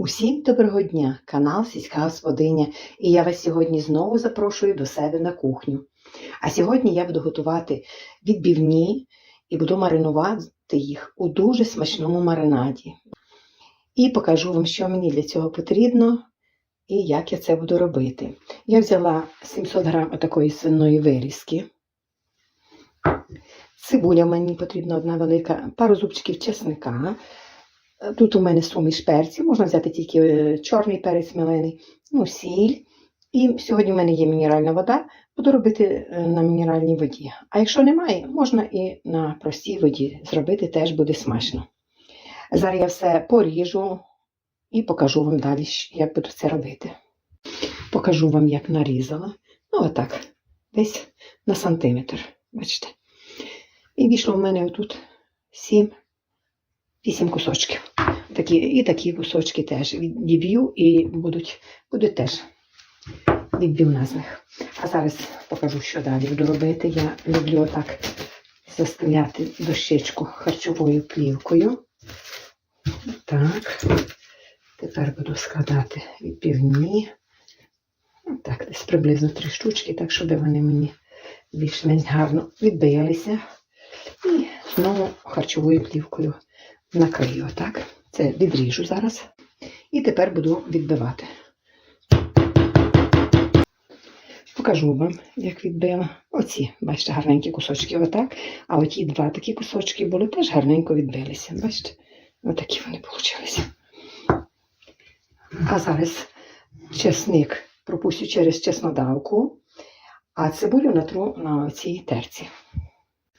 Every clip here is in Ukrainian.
Усім доброго дня, канал Сільська Господиня, і я вас сьогодні знову запрошую до себе на кухню. А сьогодні я буду готувати відбівні і буду маринувати їх у дуже смачному маринаді. І покажу вам, що мені для цього потрібно і як я це буду робити. Я взяла 700 грам такої свиної вирізки. Цибуля мені потрібна одна велика, пару зубчиків чесника. Тут у мене суміш перців, можна взяти тільки е, чорний перець мелений, ну, сіль. І сьогодні в мене є мінеральна вода, буду робити е, на мінеральній воді. А якщо немає, можна і на простій воді зробити, теж буде смачно. Зараз я все поріжу і покажу вам далі, як буду це робити. Покажу вам, як нарізала. Ну, отак, десь на сантиметр. Бачите. І вийшло в мене отут 7 8 кусочків. Такі, і такі кусочки теж відб'ю і будуть, будуть теж відбивна з них. А зараз покажу, що далі буду робити. Я люблю отак застеляти дощечку харчовою плівкою. Так. Тепер буду складати відбивні. Так, десь приблизно три штучки, так, щоб вони мені більш-менш гарно відбилися. І знову харчовою плівкою накрию отак. Це відріжу зараз. І тепер буду відбивати. Покажу вам, як відбила. Оці, бачите, гарненькі кусочки отак. А оті два такі кусочки були теж гарненько відбилися. Бачите? Отакі вони вийшли. А зараз чесник пропустю через чеснодавку, а цибулю натру на цій терці.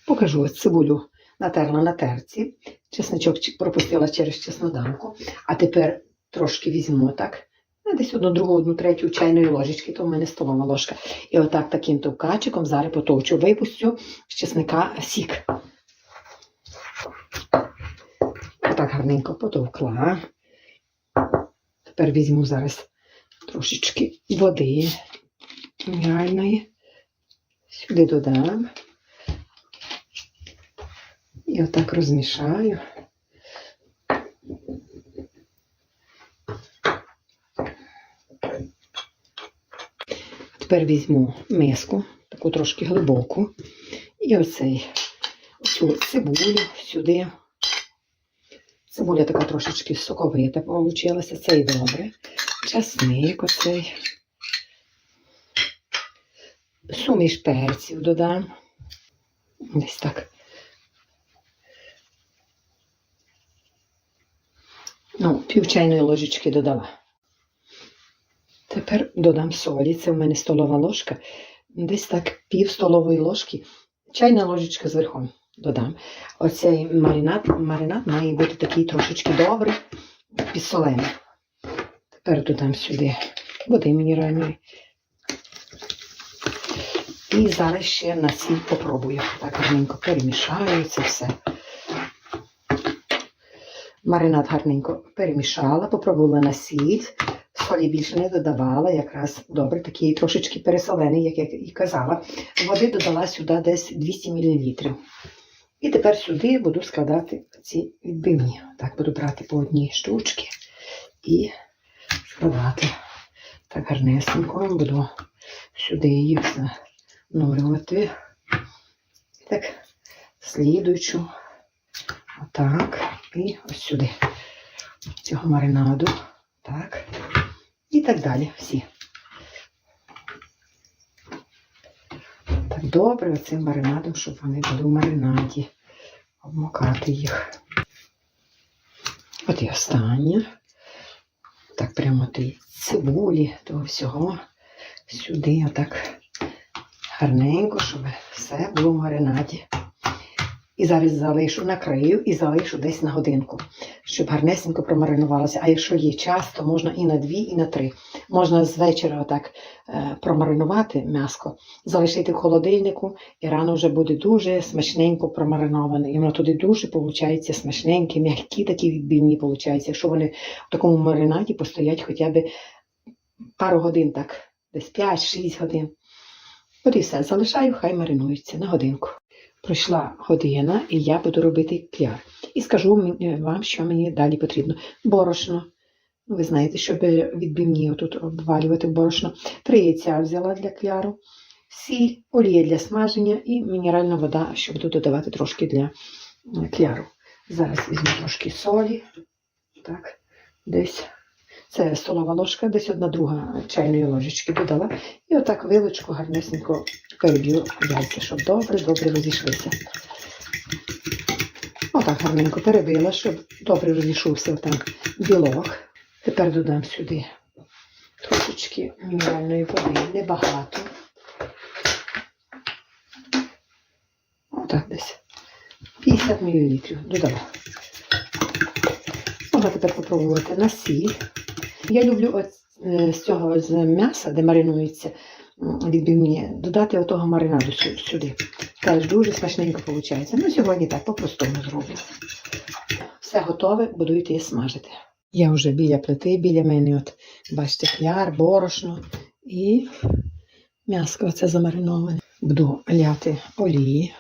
Покажу цибулю натерла на терці, чесничок пропустила через чеснодавку, а тепер трошки візьму так. ну, Десь одну другу, одну третю чайної ложечки, то в мене столова ложка. І отак таким товкачиком зараз потовчу, випустю з чесника сік. Отак гарненько потовкла. Тепер візьму зараз трошечки води мінеральної. Сюди додам. І отак розмішаю. Тепер візьму миску, таку трошки глибоку, і оцей, оцю цибулю сюди. Цибуля така трошечки соковита получилася, це і добре. Часник оцей. Суміш перців додам. Десь так. Ну, пів чайної ложечки додала. Тепер додам солі. Це в мене столова ложка. Десь так пів столової ложки. Чайна ложечка зверху додам. Оцей маринад, маринад має бути такий трошечки добрий, підсолений. Тепер додам сюди води мінеральної. І зараз ще на сіль попробую. Так гарненько перемішаю це все. Маринад гарненько перемішала, попробувала на сіль, солі більше не додавала, якраз добре, такий трошечки пересолений, як я і казала. Води додала сюди десь 200 мл. І тепер сюди буду складати ці відбивні. Так, буду брати по одній штучці і складати. Так гарнесенько буду сюди їх занурювати. Так, слідуючу. Отак. І ось сюди цього маринаду. Так. І так далі всі. Так добре оцим маринадом, щоб вони були в маринаді. Обмокати їх. От і останнє. Так, прямо ті цибулі, того всього. Сюди, отак гарненько, щоб все було в маринаді. І зараз залишу, накрию і залишу десь на годинку, щоб гарнесенько промаринувалося. А якщо є час, то можна і на дві, і на три. Можна з вечора отак е, промаринувати м'яско, залишити в холодильнику, і рано вже буде дуже смачненько промариноване. І воно туди дуже виходить смачненькі, м'які такі відбивні виходять. Якщо вони в такому маринаді постоять хоча б пару годин, так, десь 5-6 годин. От і все, залишаю, хай маринується на годинку. Пройшла година, і я буду робити кляр. І скажу вам, що мені далі потрібно. Борошно ви знаєте, щоб відбивні тут обвалювати борошно. Три яйця взяла для кляру, сіль, олія для смаження і мінеральна вода, щоб тут додавати трошки для е, кляру. Зараз візьму трошки солі. Так, десь. Це столова ложка, десь одна друга чайної ложечки додала. І отак вилочку гарнесенько переб'ю яйця, щоб добре-добре розійшлися. Отак гарненько перебила, щоб добре розійшовся отак білок. Тепер додам сюди трошечки мінеральної води, небагато. Отак десь. 50 мл додала. Можна тепер попробувати на сіль. Я люблю от, е, з цього з м'яса, де маринується відбивні, додати отого маринаду сюди. Теж дуже смачненько виходить. Ну, сьогодні так по-простому зроблю. Все готове, буду йти смажити. Я вже біля плити, біля мене, от, бачите, кляр, борошно і м'яско оце замариноване. Буду ляти олії.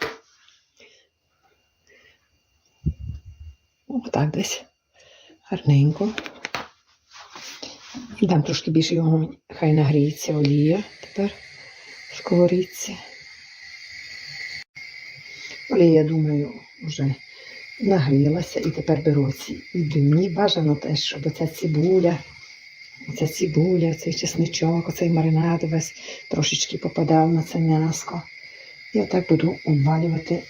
Отак десь. Гарненько. Дам трошки більше його, хай нагріється олія тепер в сковорідці. Олія, я думаю, вже нагрілася і тепер беру ці відбивні. Бажано теж, щоб оця цибуля, оця цибуля, цей чесничок, оцей маринад весь трошечки попадав на це м'яско. І отак буду обвалювати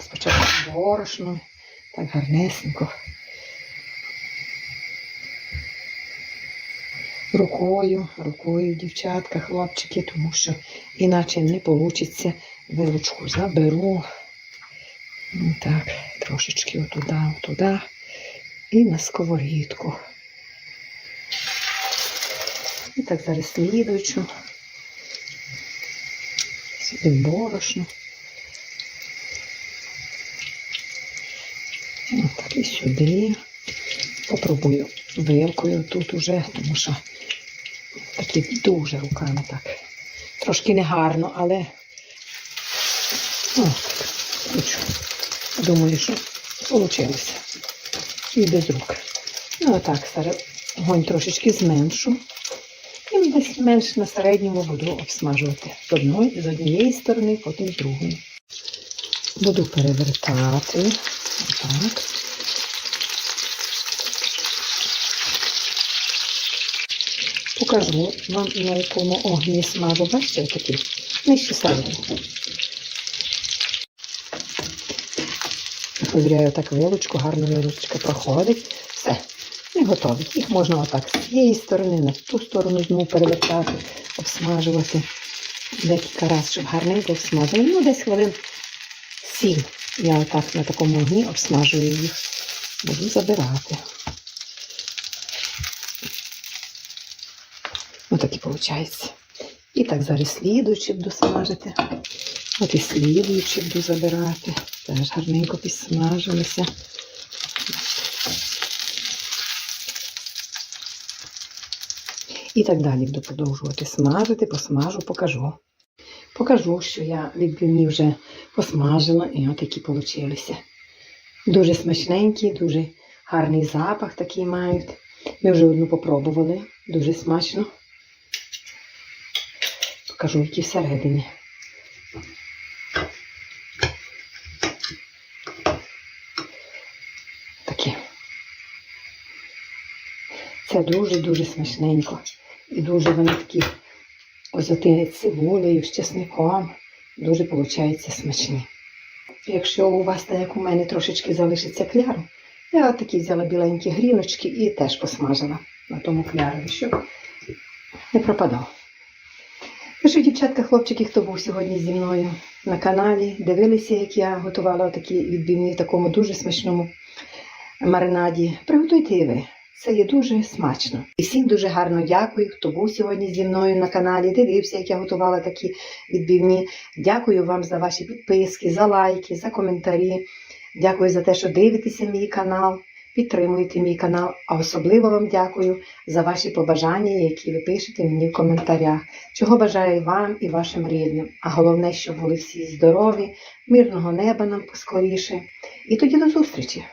спочатку борошно, так гарнесенько. Рукою, рукою, дівчатка, хлопчики, тому що іначе не вийде. Вилочку заберу. Ну, Так, трошечки отуди, отуди. І на сковорідку. І так зараз слідуючу. Сюди борошно. Ну, Так і сюди. Попробую вилкою тут уже, тому що такі дуже руками так. Трошки негарно, але хочу. Думаю, що вийшло. І без рук. Ну, отак, огонь трошечки зменшу. І десь менш на середньому буду обсмажувати з одної, з однієї сторони, потім з другої. Буду перевертати. Отак. Покажу вам на якому огні смажу. Бачите, такий нижче середньо. Провіряю так вилочку, гарно вилочка проходить. Все, і готові. Їх можна отак з цієї сторони, на ту сторону знову перевертати, обсмажувати декілька разів, щоб гарненько обсмажили. Ну, десь хвилин сім. Я отак на такому огні обсмажую їх. Буду забирати. Отак і виходить. І так зараз слідуючи буду смажити. От і слідуючи буду забирати. Теж гарненько підсмажилися. І так далі буду продовжувати смажити, посмажу, покажу. Покажу, що я відбивні вже посмажила і от які получилися. Дуже смачненькі, дуже гарний запах такий мають. Ми вже одну попробували, дуже смачно. Покажу, які всередині. Такі. Це дуже-дуже смачненько. І дуже вони такі оти цибулею з чесником. Дуже виходить смачні. Якщо у вас, так як у мене, трошечки залишиться кляру, я такі взяла біленькі гріночки і теж посмажила на тому клярові, щоб не пропадав. Пишіть, дівчатка, хлопчики, хто був сьогодні зі мною на каналі, дивилися, як я готувала такі відбивні в такому дуже смачному маринаді. Приготуйте і ви. Це є дуже смачно. І всім дуже гарно дякую, хто був сьогодні зі мною на каналі, дивився, як я готувала такі відбивні. Дякую вам за ваші підписки, за лайки, за коментарі. Дякую за те, що дивитеся мій канал, підтримуєте мій канал. А особливо вам дякую за ваші побажання, які ви пишете мені в коментарях. Чого бажаю вам і вашим рідним. А головне, щоб були всі здорові, мирного неба нам поскоріше. І тоді до зустрічі!